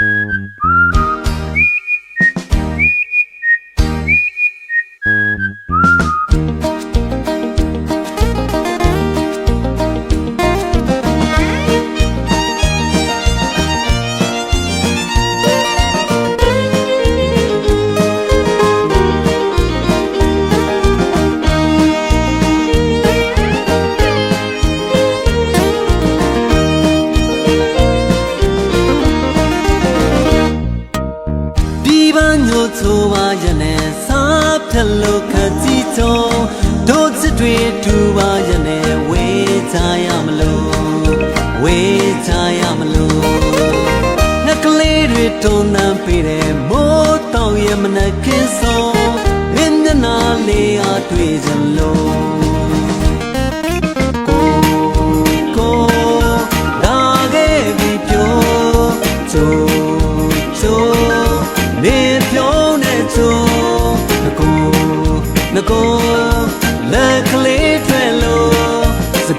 ဒီ က်ကြီးချုံတို့စစ်တွေတူပါရနဲ့ဝေးချရမလို့ဝေးချရမလို့ငါကလေးတွေတုံးတန်းပေးတယ်မိုးတောင်ရဲ့မနက်ခင်းဆုံးမင်းမျက်နှာလေးအားတွေ့ကြလို့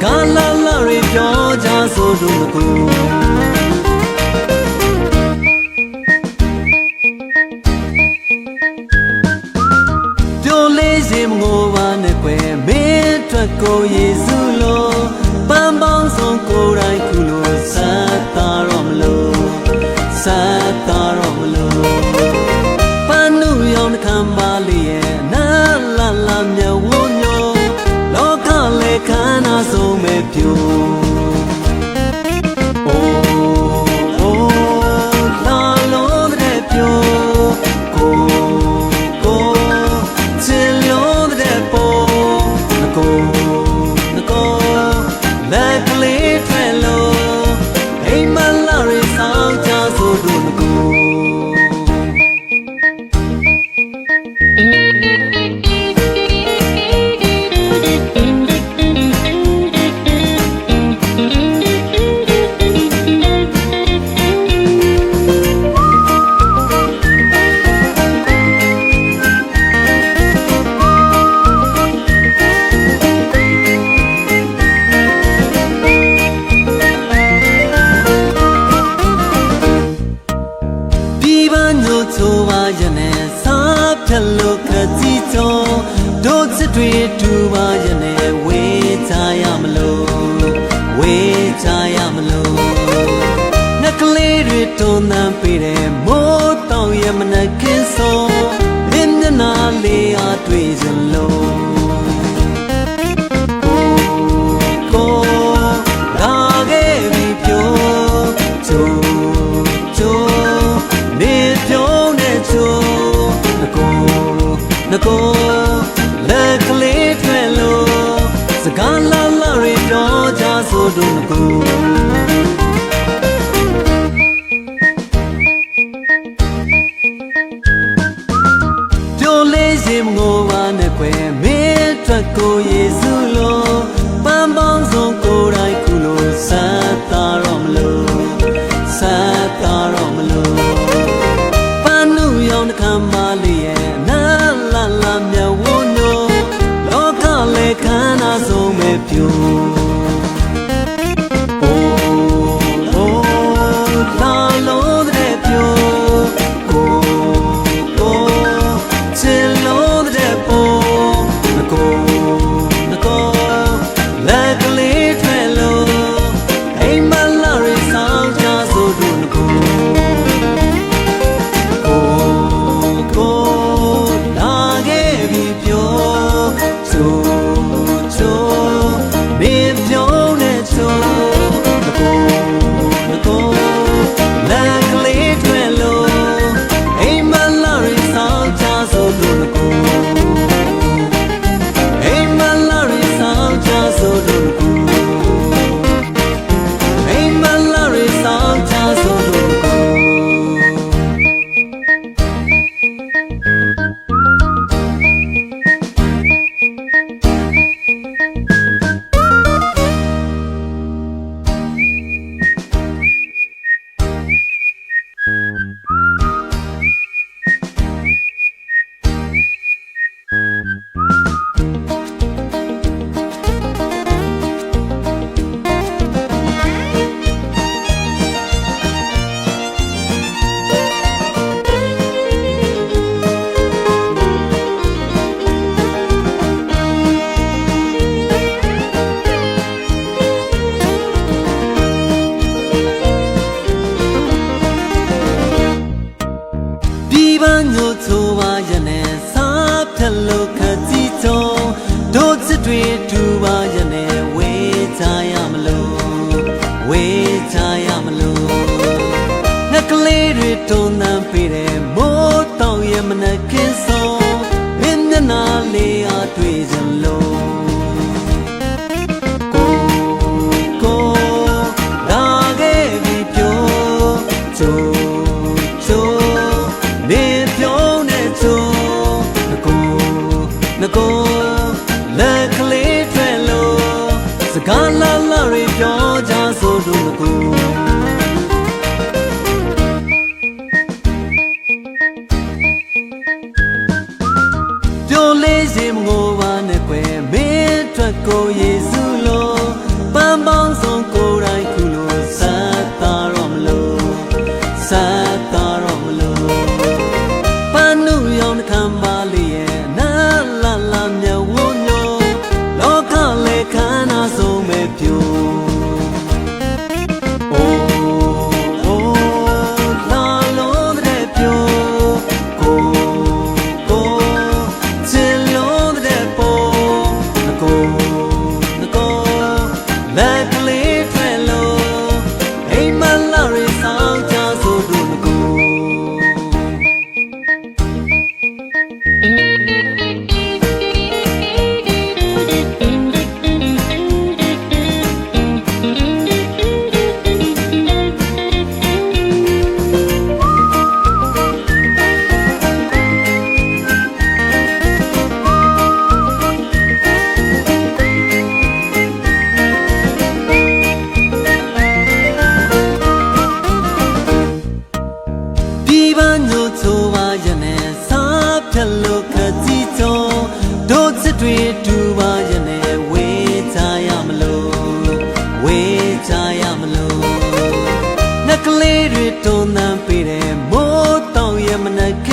စကားလာလာတွေပြောကြဆိုတို့ငကိုပြိုလေးရင်မငိုပါနဲ့ကွယ်မင်းအတွက်ကိုယေစုလိုပန်းပေါင်းဆုံးကိုယ်တိုင်ခုလိုဆက်တာတော့မလို့ဆက်တာတော့ န္ဓာဆုံးမဲ့ပြို ကလေးတွေတုံးတန်းပေးတယ်မိုးတောင်ရဲ့မနက်ခင်းဆုံးမင်းမျက်နှာလေးအားတွေ့ကြလို့ကိုလာခဲ့ပြီပြောချိုချိုနေပြောနေချိုငကိုငကိုလက်ကလေးထွဲလို့စကားလာလာရီပြောကြဆိုတို့ငကို တ်ကိုယေရှုလိုပန်းပေါင်းဆုံးကိုယ် 来。 ကလေးတွေတုံသံပေးတယ်မိုးတောင်ရဲ့မနက်ခ